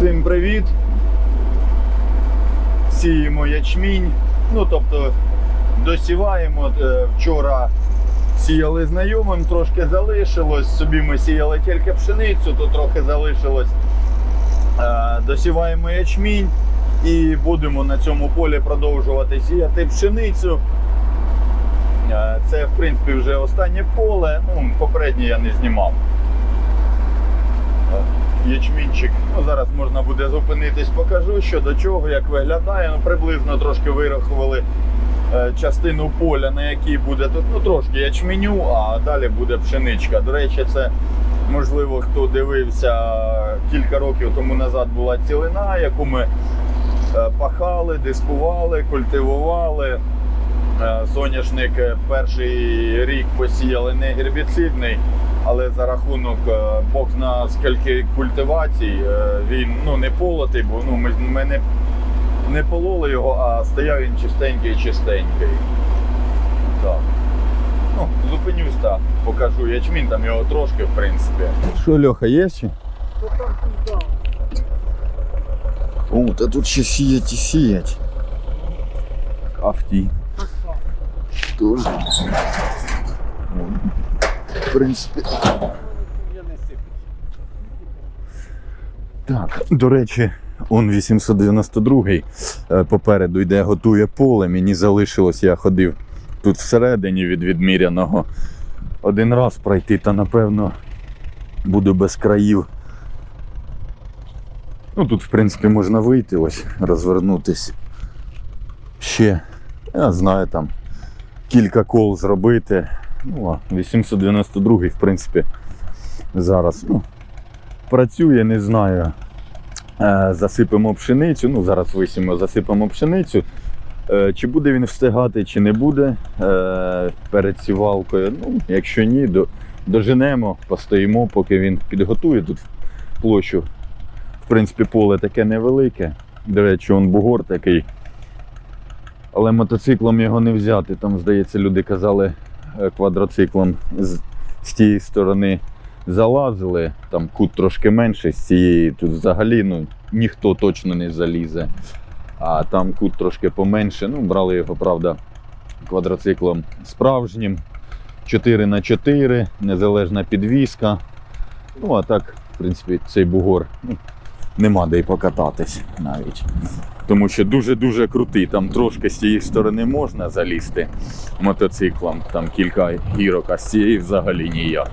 Всім привіт! Сіємо ячмінь. Ну, тобто досіваємо. Е, Вчора сіяли знайомим, трошки залишилось. Собі ми сіяли тільки пшеницю, то трохи залишилось. Е, Досіваємо ячмінь і будемо на цьому полі продовжувати сіяти пшеницю. Е, Це, в принципі, вже останнє поле. Ну, попереднє я не знімав. Ячмінчик. Ну, зараз можна буде зупинитись, покажу, що до чого, як виглядає. Ну, приблизно трошки вирахували е, частину поля, на якій буде тут ну, трошки ячменю, а далі буде пшеничка. До речі, це можливо хто дивився кілька років тому назад була цілина, яку ми е, пахали, диспували, культивували. Е, Соняшник перший рік посіяли не гербіцидний, але за рахунок е, Бог зна скільки культивацій, е, він ну, не полотий, бо ну, ми, ми не, не пололи його, а стояв він чистенький, чистенький. Так. Ну, зупинюсь так, покажу ячмін, там його трошки, в принципі. Що, Льоха, є ще? О, та тут ще сіять і сіять. Авті. Тоже. В принципі. Так, до речі, он 892-й е, попереду йде, готує поле. Мені залишилось, я ходив тут всередині від відміряного. Один раз пройти, та напевно буду без країв. Ну тут, в принципі, можна вийти, ось, розвернутись. Ще, я знаю, там кілька кол зробити. Ну, а 892 в принципі, зараз ну, працює, не знаю. Е, Засипемо пшеницю. Ну, зараз висімо, засипемо пшеницю. Е, Чи буде він встигати, чи не буде е, перед сівалкою. Ну, якщо ні, доженемо, постоїмо, поки він підготує тут площу. В принципі, поле таке невелике. До речі, он бугор такий. Але мотоциклом його не взяти. Там, здається, люди казали квадроциклом з, з тієї сторони залазили, там кут трошки менший, з цієї тут взагалі ну, ніхто точно не залізе. А там кут трошки поменше. Ну, брали його, правда, квадроциклом справжнім. 4 на 4 незалежна підвіска. Ну, а так, в принципі, цей бугор ну, нема де й покататись навіть. Тому що дуже-дуже крутий. Там трошки з цієї сторони можна залізти мотоциклом, там кілька гірок, а з цієї взагалі ніяк.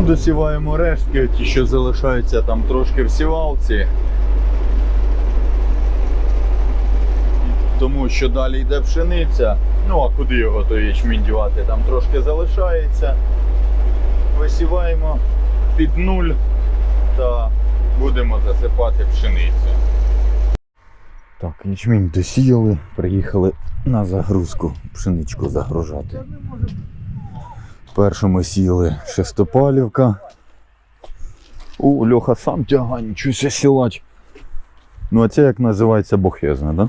Досіваємо рештки, ті, що залишаються там трошки в сівалці. Тому що далі йде пшениця. Ну а куди його той ячмінь дівати? Там трошки залишається. Висіваємо під нуль та будемо засипати пшеницю. Так, ячмінь досіяли, приїхали на загрузку, пшеничку загружати. Першу ми сіли шестопалівка. О, Льоха сам тягає, нічуся сілач. Ну а це як називається бохезна, да?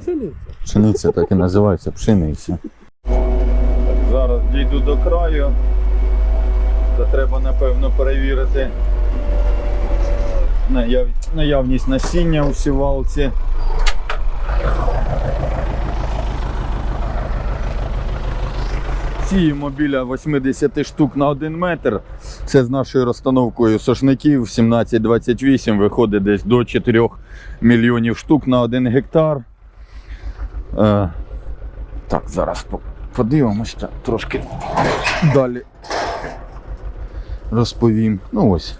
Пшениця. Пшениця так і називається пшениця. Зараз дійду до краю То треба, напевно, перевірити наявність насіння у сівалці. Сіємо біля 80 штук на 1 метр. Це з нашою розстановкою сошників 17-28 виходить десь до 4 мільйонів штук на 1 гектар. Е, так, зараз по- подивимось так, трошки далі розповім. Ну ось.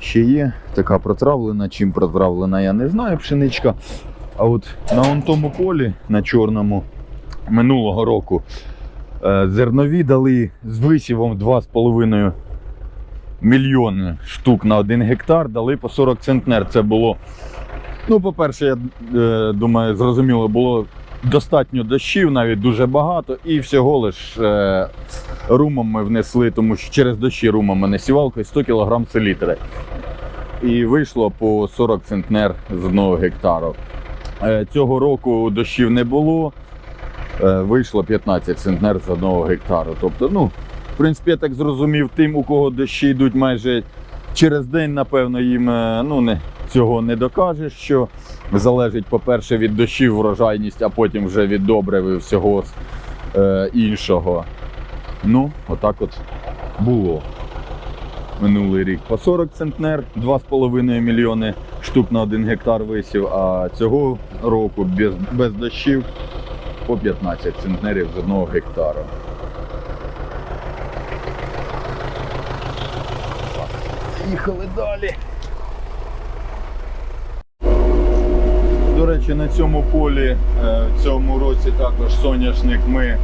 Ще є така протравлена. Чим протравлена, я не знаю, пшеничка. А от на тому полі, на чорному, минулого року зернові дали з висівом 2,5 мільйони штук на 1 гектар, дали по 40 центнер. Це було. Ну, по-перше, я е, думаю, зрозуміло, було достатньо дощів, навіть дуже багато, і всього лиш е, румом ми внесли, тому що через дощі румом ми не сівалкою 100 кг селітри. І вийшло по 40 центнер з одного гектару. Е, Цього року дощів не було. Е, Вийшло 15 центнер з одного гектару. Тобто, ну, в принципі, я так зрозумів, тим, у кого дощі йдуть майже через день, напевно, їм е, ну, не, цього не докажеш, що залежить, по-перше, від дощів врожайність, а потім вже від добрив і всього е, іншого. Ну, отак от було. Минулий рік по 40 центнер, 2,5 мільйони штук на 1 гектар висів, а цього року без, без дощів по 15 центнерів з одного гектара. Їхали далі. До речі, на цьому полі е, в цьому році також соняшник ми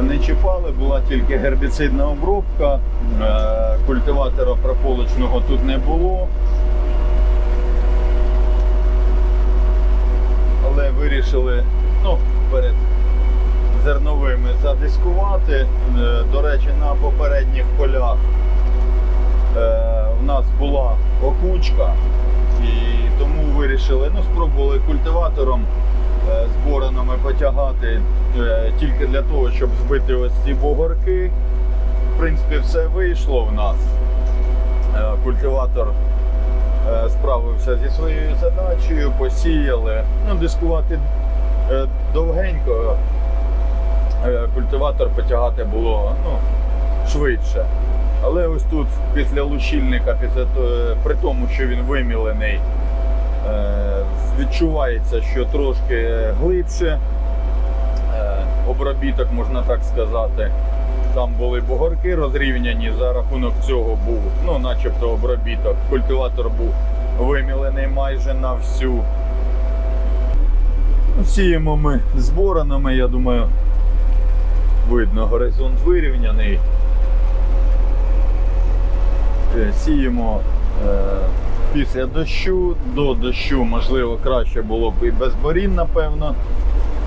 не чіпали, була тільки гербіцидна обробка, е, культиватора прополочного тут не було. Але вирішили ну, перед зерновими задискувати. Е, До речі, на попередніх полях е, в нас була окучка, і тому вирішили, ну, спробували культиватором е, з боронами потягати е, тільки для того, щоб збити ось ці бугорки. В принципі, все вийшло в нас. Е, Культиватор е, справився зі своєю задачею, посіяли. Ну, дискувати е, довгенько. Е, Культиватор потягати було ну, швидше. Але ось тут після лущильника, після при тому, що він вимілений, е, відчувається, що трошки глибше е, обробіток, можна так сказати. Там були бугорки розрівняні, за рахунок цього був, ну, начебто обробіток. Культиватор був вимілений майже на всю. Сіємо ми з боронами, я думаю, видно, горизонт вирівняний. Е, Сіємо е, після дощу. До дощу, можливо, краще було б і без борін, напевно,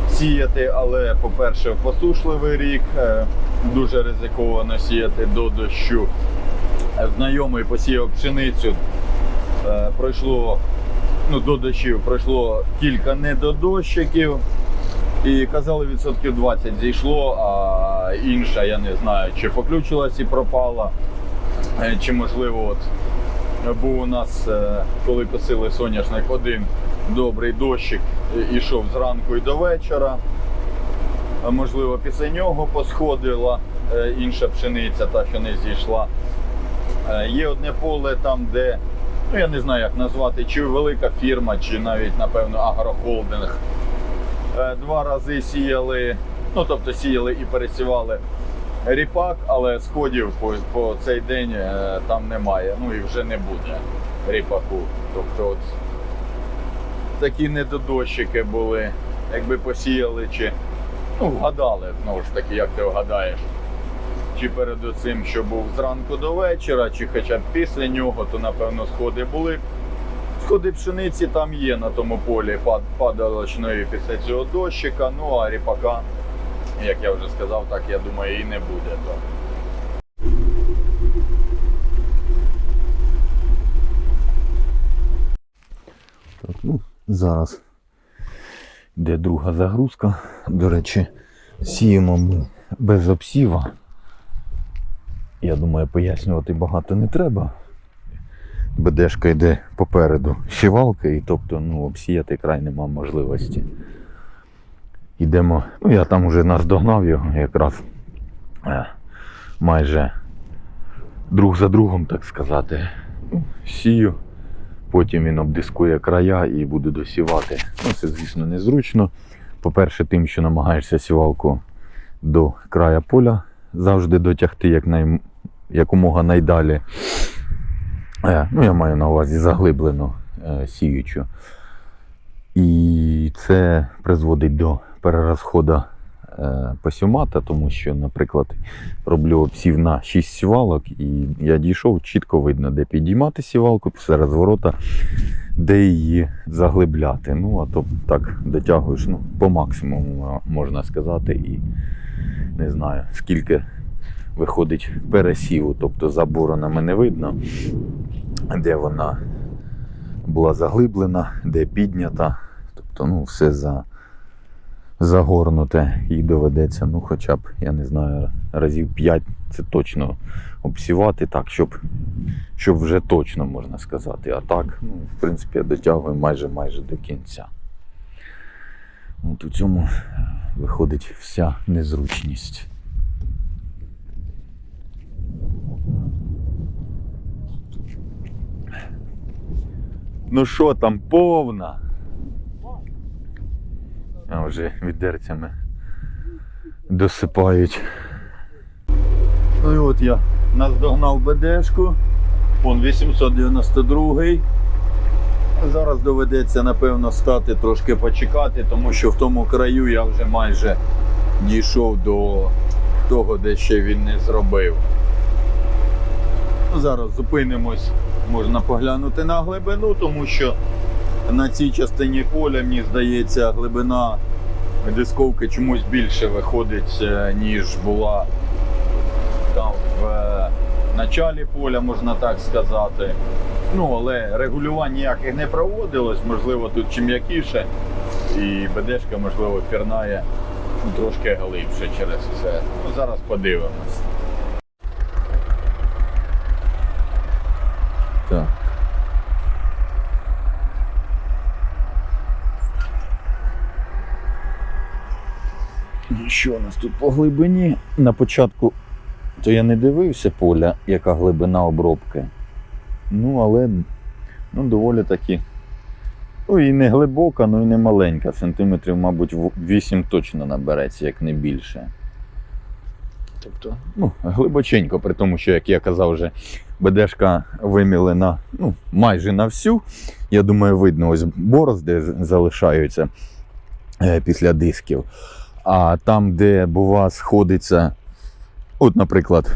сіяти, але, по-перше, посушливий рік е, дуже ризиковано сіяти до дощу. Е, Знайомий посіяв пшеницю, е, пройшло ну, до дощів пройшло кілька недодощиків. І казали, відсотків 20 зійшло, а інша, я не знаю, чи поключилась і пропала, е, чи можливо, от був у нас, е, коли косили соняшник, один добрий дощик ішов зранку і до вечора. Можливо, після нього посходила е, інша пшениця, та, що не зійшла. Є одне поле там, де, ну я не знаю, як назвати, чи велика фірма, чи навіть, напевно, агрохолдинг. Е, Два рази сіяли, ну тобто сіяли і пересівали ріпак, але сходів по, по цей день е, там немає. Ну і вже не буде ріпаку. Тобто от такі недодощики були, якби посіяли, чи ну, вгадали, знову ж таки, як ти вгадаєш. Чи перед цим, що був зранку до вечора, чи хоча б після нього, то напевно сходи були. Сходи пшениці там є на тому полі падалочної після цього дощика, ну а ріпака, як я вже сказав, так я думаю, і не буде. Так, ну, зараз йде друга загрузка. До речі, сіємо ми без обсіва. Я думаю, пояснювати багато не треба. БДшка йде попереду сівалки, і тобто ну, обсіяти край нема можливості. Йдемо. Ну, я там вже наздогнав його якраз е, майже друг за другом, так сказати. Сію. Потім він обдискує края і буду досівати. Ну, це, звісно, незручно. По-перше, тим, що намагаєшся сівалку до края поля завжди дотягти як най... якомога найдалі. Е, ну, я маю на увазі заглиблену е, сіючу. І це призводить до перерозходу е, посівмата, тому що, наприклад, роблю обсів на 6 сівалок, і я дійшов, чітко видно, де підіймати сівалку після розворота, де її заглибляти. Ну, а то так дотягуєш ну, по максимуму, можна сказати, і не знаю, скільки виходить пересіву, тобто заборонами не видно, де вона була заглиблена, де піднята. Тобто, ну, все за, загорнуте і доведеться, ну, хоча б, я не знаю, разів 5 це точно обсівати так, щоб, щоб вже точно можна сказати. А так, ну, в принципі, я дотягую майже майже до кінця. От у цьому виходить вся незручність. Ну що там, повна? А вже відерцями досипають. Ну і от я наздогнав БДшку. Вон 892. Зараз доведеться, напевно, стати трошки почекати, тому що в тому краю я вже майже дійшов до того, де ще він не зробив. Зараз зупинимось, можна поглянути на глибину, тому що на цій частині поля, мені здається, глибина дисковки чомусь більше виходить, е, ніж була там в е, началі поля, можна так сказати. Ну, але регулювань ніяких не проводилось, можливо, тут чим м'якіше, і БДшка, можливо, пірнає трошки глибше через це. Ну, зараз подивимось. Так. Ну, Що у нас тут по глибині? На початку то я не дивився поля, яка глибина обробки. Ну, але ну, доволі таки. Ну і не глибока, ну і не маленька. Сантиметрів, мабуть, 8 точно набереться, як не більше. Тобто, ну, глибоченько, при тому, що, як я казав, вже БДшка вимілена ну, майже на всю. Я думаю, видно, ось борозди залишаються е, після дисків. А там, де бува сходиться, от, наприклад,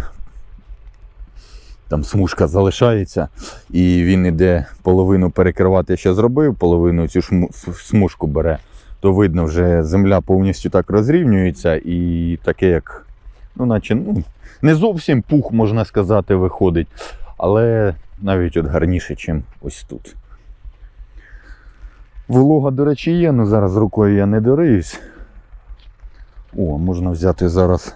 там смужка залишається, і він іде половину перекривати, що зробив, половину цю смужку бере, то видно, вже земля повністю так розрівнюється, і таке, як, ну, наче, ну, не зовсім пух, можна сказати, виходить, але навіть от гарніше, ніж ось тут. Волога, до речі, є, але зараз рукою я не дориюсь. О, можна взяти зараз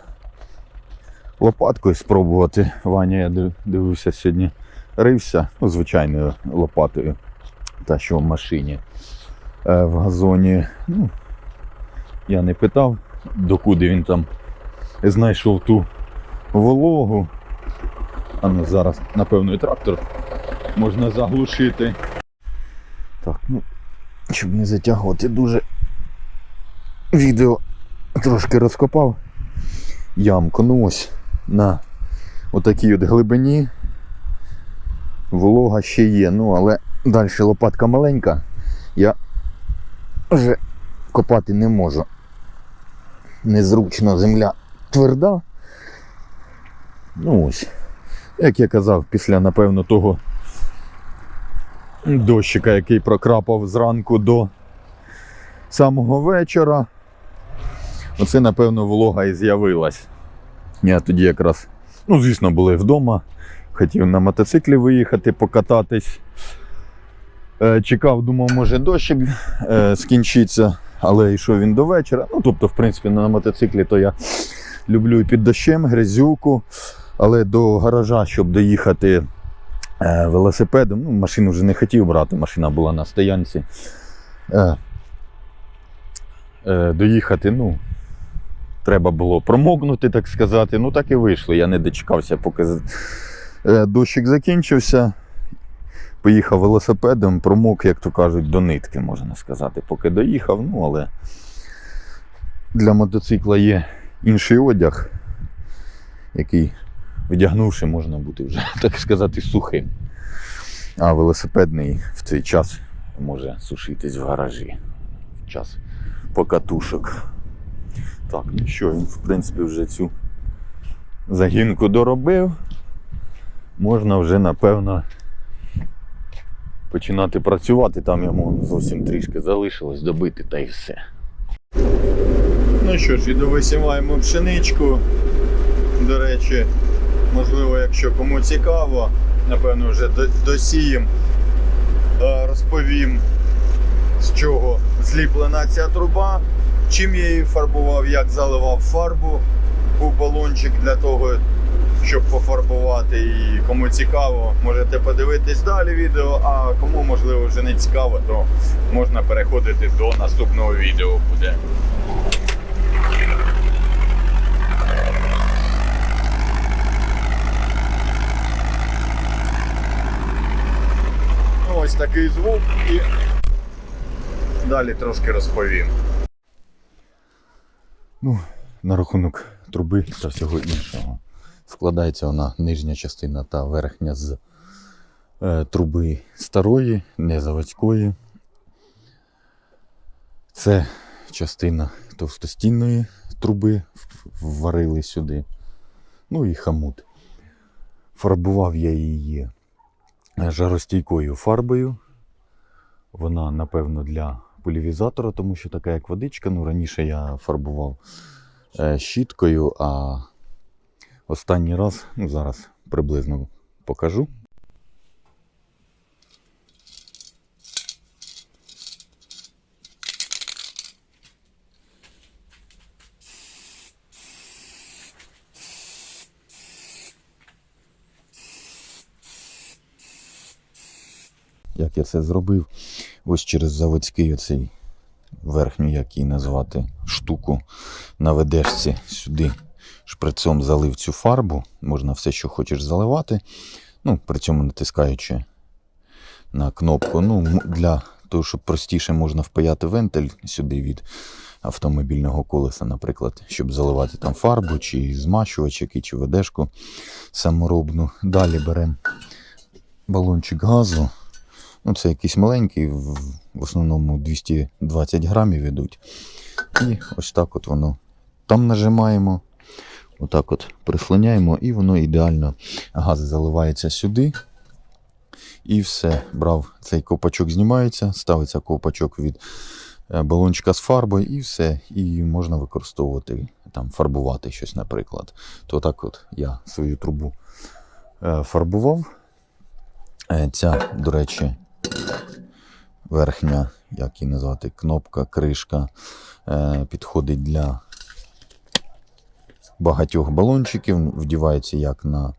лопаткою спробувати. Ваня, я дивився сьогодні, рився ну, звичайною лопатою, та що в машині е, в газоні. Ну, я не питав, докуди він там знайшов ту вологу. А ну зараз, напевно, і трактор можна заглушити. Так, ну, щоб не затягувати дуже відео трошки розкопав ямку. Ну ось на отакій от глибині. Волога ще є, ну але далі лопатка маленька. Я вже копати не можу. Незручно земля тверда. Ну ось. Як я казав, після, напевно, того дощика, який прокрапав зранку до самого вечора. Оце, напевно, волога і з'явилась. Я тоді якраз, ну, звісно, були вдома. Хотів на мотоциклі виїхати, покататись. Е, чекав, думав, може дощик е, скінчиться, але йшов він до вечора. Ну, тобто, в принципі, на мотоциклі то я люблю і під дощем, грязюку. Але до гаража, щоб доїхати е, велосипедом, ну, машину вже не хотів брати, машина була на стоянці. Доїхати, ну, треба було промокнути, так сказати. Ну, так і вийшло. Я не дочекався, поки е, дощик закінчився. Поїхав велосипедом, промок, як то кажуть, до нитки, можна сказати, поки доїхав. Ну, але для мотоцикла є інший одяг, який, вдягнувши, можна бути вже, так сказати, сухим. А велосипедний в цей час може сушитись в гаражі. В час покатушок. Так, ну що, він, в принципі, вже цю загінку доробив. Можна вже, напевно, починати працювати. Там йому зовсім трішки залишилось добити та й все. Ну що ж, і довисіваємо пшеничку. До речі, можливо, якщо кому цікаво, напевно, вже до- досієм розповім, з чого зліплена ця труба, чим я її фарбував, як заливав фарбу у балончик для того, щоб пофарбувати. І кому цікаво, можете подивитись далі відео, а кому можливо вже не цікаво, то можна переходити до наступного відео буде. Ось такий звук і далі трошки розповім. Ну, на рахунок труби та всього іншого. Складається вона нижня частина та верхня з е, труби старої, не заводської. Це частина товстостінної труби вварили сюди. Ну і хамут. Фарбував я її жаростійкою фарбою. Вона, напевно, для полівізатора, тому що така як водичка. Ну, раніше я фарбував е, щіткою, а останній раз, ну зараз приблизно покажу. Як я це зробив? Ось через заводський оцей верхню, як її назвати, штуку на ведешці сюди шприцом залив цю фарбу. Можна все, що хочеш заливати. Ну, при цьому натискаючи на кнопку. Ну, для того, щоб простіше можна впаяти вентиль сюди від автомобільного колеса, наприклад, щоб заливати там фарбу, чи змащувач, який, чи ведешку саморобну. Далі беремо балончик газу. Ну, це якийсь маленький, в основному 220 грамів ідуть. І ось так от воно там нажимаємо, отак от прислоняємо, і воно ідеально газ заливається сюди. І все. Брав цей копачок, знімається, ставиться копачок від е, балончика з фарбою, і все. І можна використовувати, там, фарбувати щось, наприклад. То так от я свою трубу е, фарбував. Е, Ця, до речі, верхня, як її назвати, кнопка, кришка е, підходить для багатьох балончиків. Вдівається як на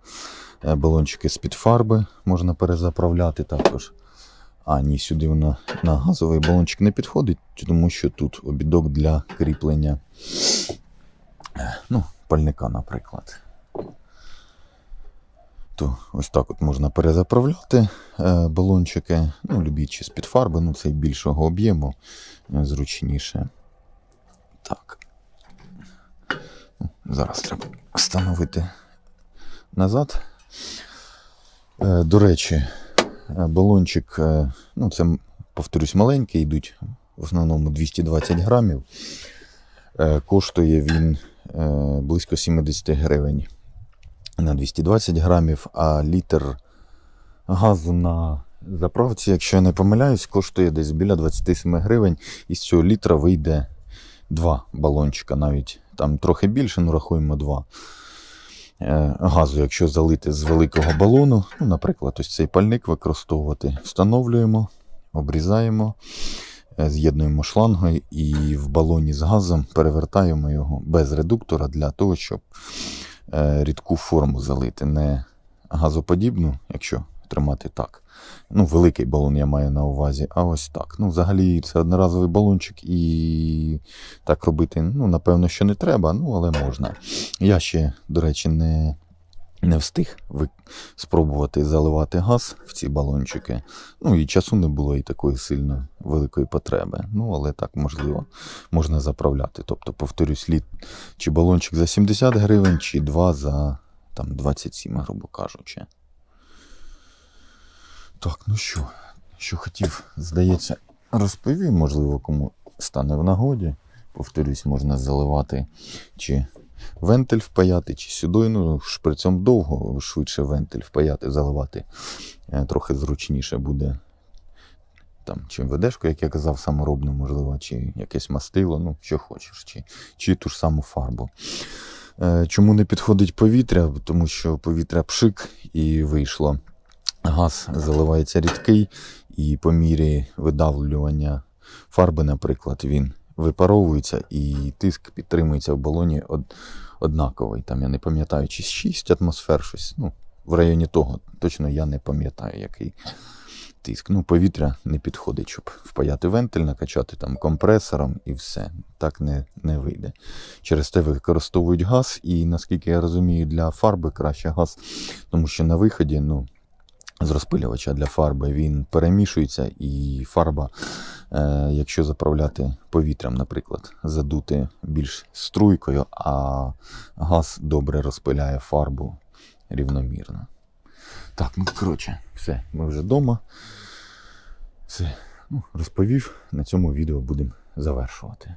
е, балончики з-під фарби, можна перезаправляти також. А ні, сюди вона на газовий балончик не підходить, тому що тут обідок для кріплення е, ну, пальника, наприклад. То ось так от можна перезаправляти е, балончики, ну, любі чи з-під фарби, ну це більшого об'єму, е, зручніше. Так. Ну, Зараз треба встановити назад. Е, До речі, балончик, ну це, повторюсь, маленький, йдуть в основному 220 грамів. Коштує він близько 70 гривень на 220 грамів, а літр газу на заправці, якщо я не помиляюсь, коштує десь біля 27 гривень. І з цього літра вийде два балончика, навіть там трохи більше, ну рахуємо два. Е, Газу, якщо залити з великого балону, ну, наприклад, ось цей пальник використовувати, встановлюємо, обрізаємо, е, з'єднуємо шлангою і в балоні з газом перевертаємо його без редуктора для того, щоб рідку форму залити, не газоподібну, якщо тримати так. Ну, великий балон я маю на увазі, а ось так. Ну, взагалі, це одноразовий балончик, і так робити, ну, напевно, що не треба, ну, але можна. Я ще, до речі, не, не встиг спробувати заливати газ в ці балончики. Ну, і часу не було і такої сильно великої потреби. Ну, але так можливо, можна заправляти. Тобто, повторюсь, літ чи балончик за 70 гривень, чи два за там, 27, грубо кажучи. Так, ну що, що хотів, здається, розповів, можливо, кому стане в нагоді. Повторюсь, можна заливати чи вентиль впаяти, чи сюди. Ну, шприцем довго, швидше вентиль впаяти, заливати. Е, Трохи зручніше буде. Там, чи ведешку, як я казав, саморобну, можливо, чи якесь мастило, ну, що хочеш, чи, чи ту ж саму фарбу. Е, Чому не підходить повітря? Тому що повітря пшик і вийшло. Газ заливається рідкий, і по мірі видавлювання фарби, наприклад, він випаровується і тиск підтримується в балоні од- однаковий. Там я не пам'ятаю, чи 6 атмосфер, щось. Ну, в районі того. Точно я не пам'ятаю, який тиск. Ну, повітря не підходить, щоб впаяти вентиль, накачати там компресором і все. Так не, не вийде. Через те використовують газ, і наскільки я розумію, для фарби краще газ, тому що на виході, ну. З розпилювача для фарби він перемішується, і фарба, е, якщо заправляти повітрям, наприклад, задути більш струйкою, а газ добре розпиляє фарбу рівномірно. Так, ну коротше, все, ми вже вдома. Все, ну, розповів. На цьому відео будемо завершувати.